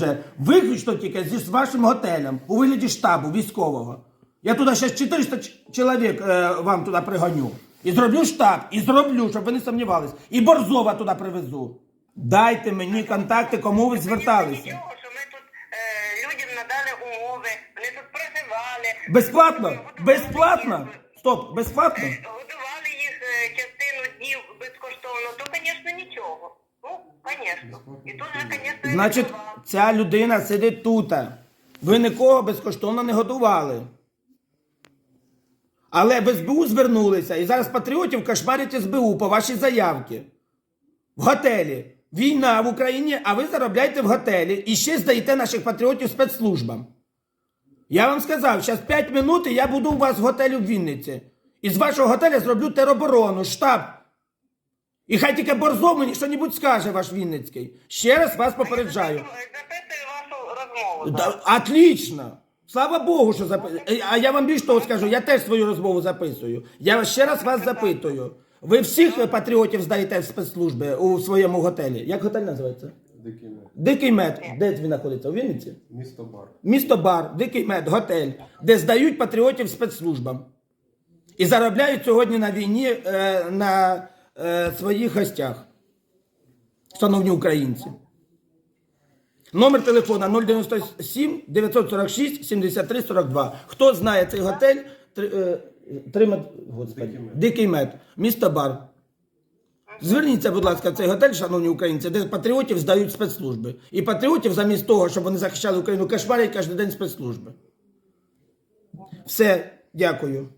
Вже виключно тільки зі вашим готелем у вигляді штабу військового. Я туди ще 400 чоловік е, вам туди пригоню. І зроблю штаб, і зроблю, щоб ви не сумнівались. І Борзова туди привезу. Дайте мені контакти, кому ви зверталися. Нічого, що ми тут е, людям надали умови, вони тут проживали. Безплатно? Безплатно? Стоп, безплатно? Готували їх е, частину днів безкоштовно, то, звісно, нічого. Ну, звісно. І звісно, Значить, ця людина сидить тут. Ви нікого безкоштовно не готували. Але в СБУ звернулися, і зараз патріотів кошмарять СБУ по вашій заявці. В готелі. Війна в Україні, а ви заробляєте в готелі і ще здаєте наших патріотів спецслужбам. Я вам сказав, зараз 5 минут і я буду у вас в готелі в Вінниці. І з вашого готеля зроблю тероборону, штаб. І хай тільки Борзов мені що-небудь скаже, ваш Вінницький. Ще раз вас попереджаю. Записую вашу розмову. Да, отлично. Слава Богу, що зап... А я вам більш того скажу, я теж свою розмову записую. Я ще раз вас запитую. Ви всіх патріотів здаєте в спецслужби у своєму готелі. Як готель називається? Дикий мед. Дикий мед. Де він знаходиться? У Вінниці? Місто Бар. Місто Бар, Дикий мед, готель, де здають патріотів спецслужбам. І заробляють сьогодні на війні е, на е, своїх гостях. Шановні українці. Номер телефона 097 946 73 42. Хто знає цей готель? Три, е, три мед... Господи. Дикий мед. Дикий мед. Місто Бар. Зверніться, будь ласка, в цей готель, шановні українці, де патріотів здають спецслужби. І патріотів, замість того, щоб вони захищали Україну, кошмарять кожен день спецслужби. Все, дякую.